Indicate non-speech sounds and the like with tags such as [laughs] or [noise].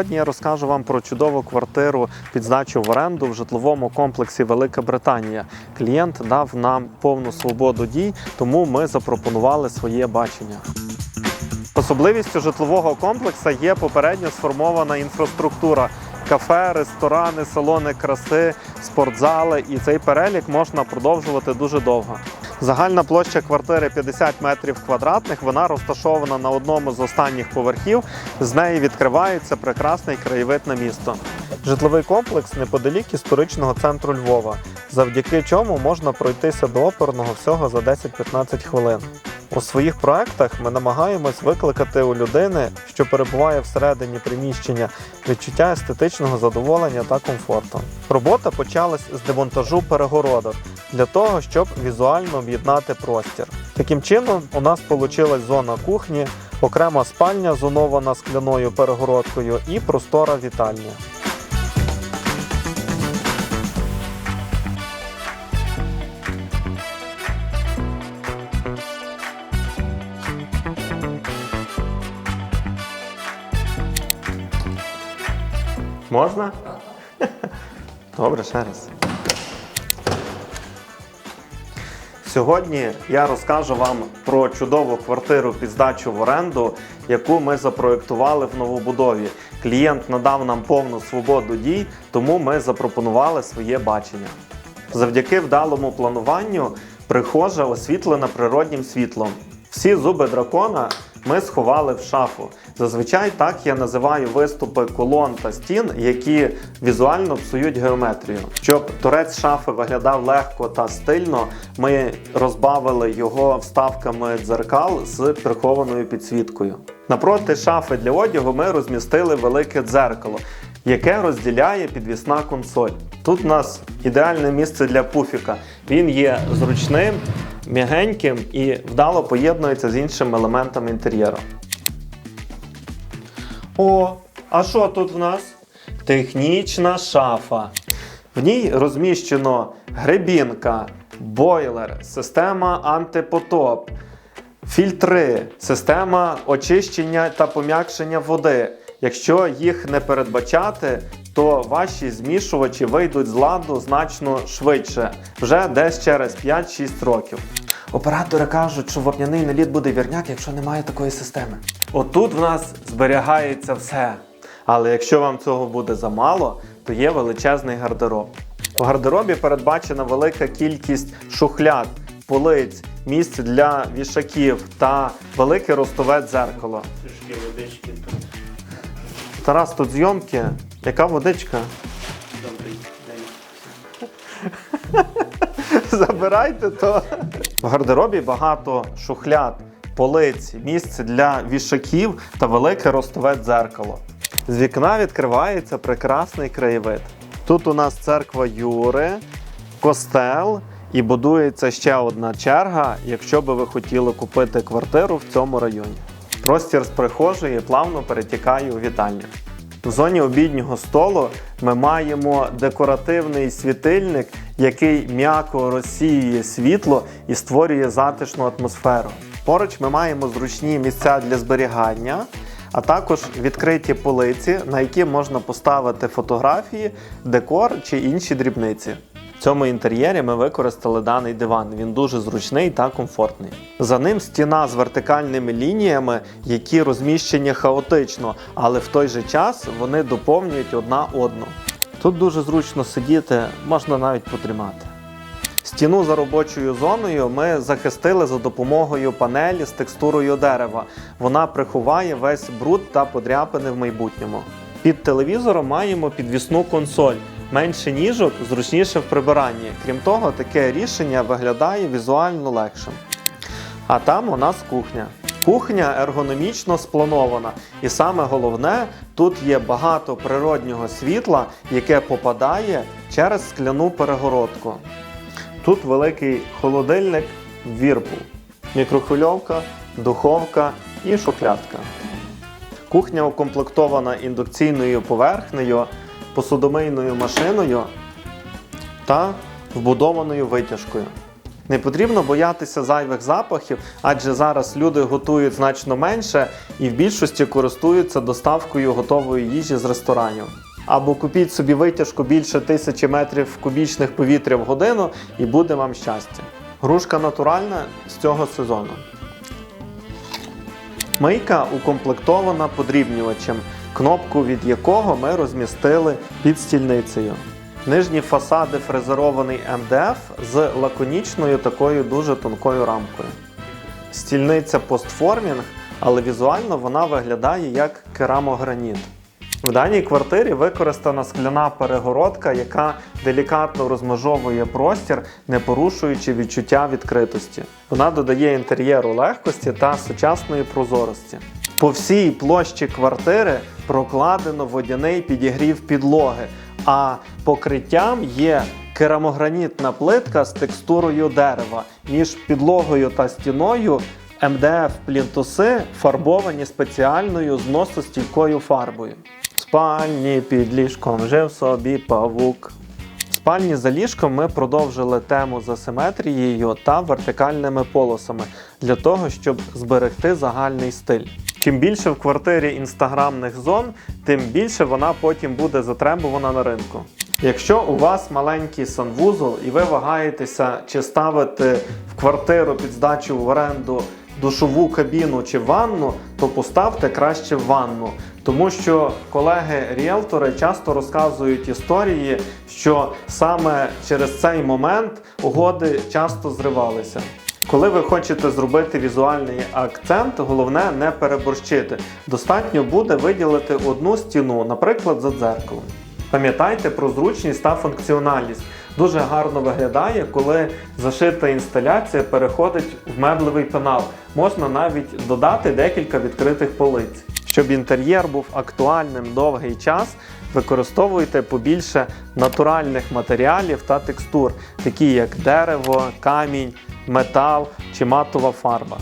Сьогодні я розкажу вам про чудову квартиру під здачу в оренду в житловому комплексі Велика Британія. Клієнт дав нам повну свободу дій, тому ми запропонували своє бачення. Особливістю житлового комплексу є попередньо сформована інфраструктура. Кафе, ресторани, салони краси, спортзали, і цей перелік можна продовжувати дуже довго. Загальна площа квартири 50 метрів квадратних. Вона розташована на одному з останніх поверхів. З неї відкривається прекрасний краєвид на місто. Житловий комплекс неподалік історичного центру Львова, завдяки чому можна пройтися до оперного всього за 10-15 хвилин. У своїх проектах ми намагаємось викликати у людини, що перебуває всередині приміщення, відчуття естетичного задоволення та комфорту. Робота почалась з демонтажу перегородок для того, щоб візуально об'єднати простір. Таким чином, у нас вийшла зона кухні, окрема спальня, зонована скляною перегородкою, і простора вітальня. Можна? Добре, ще раз. Сьогодні я розкажу вам про чудову квартиру під здачу в оренду, яку ми запроєктували в новобудові. Клієнт надав нам повну свободу дій, тому ми запропонували своє бачення. Завдяки вдалому плануванню прихожа освітлена природнім світлом. Всі зуби дракона ми сховали в шафу. Зазвичай так я називаю виступи колон та стін, які візуально псують геометрію. Щоб торець шафи виглядав легко та стильно, ми розбавили його вставками дзеркал з прихованою підсвіткою. Напроти шафи для одягу ми розмістили велике дзеркало, яке розділяє підвісна консоль. Тут у нас ідеальне місце для пуфіка. Він є зручним, м'ягеньким і вдало поєднується з іншими елементами інтер'єру. О, а що тут в нас? Технічна шафа. В ній розміщено гребінка, бойлер, система антипотоп, фільтри, система очищення та пом'якшення води. Якщо їх не передбачати, то ваші змішувачі вийдуть з ладу значно швидше, вже десь через 5-6 років. Оператори кажуть, що вапняний наліт буде вірняк, якщо немає такої системи. Отут в нас зберігається все. Але якщо вам цього буде замало, то є величезний гардероб. У гардеробі передбачена велика кількість шухляд, полиць, місць для вішаків та велике ростове дзеркало. Трішки водички тут. Тарас, тут зйомки. Яка водичка? Добрий день. [laughs] Забирайте то. В гардеробі багато шухляд, полиць, місце для вішаків та велике ростове дзеркало. З вікна відкривається прекрасний краєвид. Тут у нас церква Юри, костел і будується ще одна черга, якщо би ви хотіли купити квартиру в цьому районі. Простір з прихожої плавно перетікає у вітальню. В зоні обіднього столу ми маємо декоративний світильник, який м'яко розсіює світло і створює затишну атмосферу. Поруч ми маємо зручні місця для зберігання, а також відкриті полиці, на які можна поставити фотографії, декор чи інші дрібниці. В цьому інтер'єрі ми використали даний диван. Він дуже зручний та комфортний. За ним стіна з вертикальними лініями, які розміщені хаотично, але в той же час вони доповнюють одна одну. Тут дуже зручно сидіти, можна навіть потримати. Стіну за робочою зоною ми захистили за допомогою панелі з текстурою дерева. Вона приховає весь бруд та подряпини в майбутньому. Під телевізором маємо підвісну консоль. Менше ніжок, зручніше в прибиранні. Крім того, таке рішення виглядає візуально легшим. А там у нас кухня. Кухня ергономічно спланована, і саме головне, тут є багато природнього світла, яке попадає через скляну перегородку. Тут великий холодильник Whirlpool, мікрохвильовка, духовка і шухлядка. Кухня укомплектована індукційною поверхнею, посудомийною машиною та вбудованою витяжкою. Не потрібно боятися зайвих запахів, адже зараз люди готують значно менше і в більшості користуються доставкою готової їжі з ресторанів. Або купіть собі витяжку більше тисячі метрів кубічних повітря в годину і буде вам щастя. Грушка натуральна з цього сезону. Мийка укомплектована подрібнювачем, кнопку від якого ми розмістили під стільницею. Нижні фасади фрезерований МДФ з лаконічною такою дуже тонкою рамкою. Стільниця постформінг, але візуально вона виглядає як керамограніт. В даній квартирі використана скляна перегородка, яка делікатно розмежовує простір, не порушуючи відчуття відкритості. Вона додає інтер'єру легкості та сучасної прозорості. По всій площі квартири прокладено водяний підігрів підлоги, а покриттям є керамогранітна плитка з текстурою дерева між підлогою та стіною. МДФ плінтуси фарбовані спеціальною зносостійкою фарбою. В спальні під ліжком жив собі павук. В спальні за ліжком ми продовжили тему з асиметрією та вертикальними полосами для того, щоб зберегти загальний стиль. Чим більше в квартирі інстаграмних зон, тим більше вона потім буде затребувана на ринку. Якщо у вас маленький санвузол і ви вагаєтеся, чи ставити в квартиру під здачу в оренду душову кабіну чи ванну, то поставте краще в ванну. Тому що колеги-ріелтори часто розказують історії, що саме через цей момент угоди часто зривалися. Коли ви хочете зробити візуальний акцент, головне не переборщити. Достатньо буде виділити одну стіну, наприклад, за дзеркалом. Пам'ятайте про зручність та функціональність. Дуже гарно виглядає, коли зашита інсталяція переходить в меблевий пенал. Можна навіть додати декілька відкритих полиць. Щоб інтер'єр був актуальним довгий час, використовуйте побільше натуральних матеріалів та текстур, такі як дерево, камінь, метал чи матова фарба.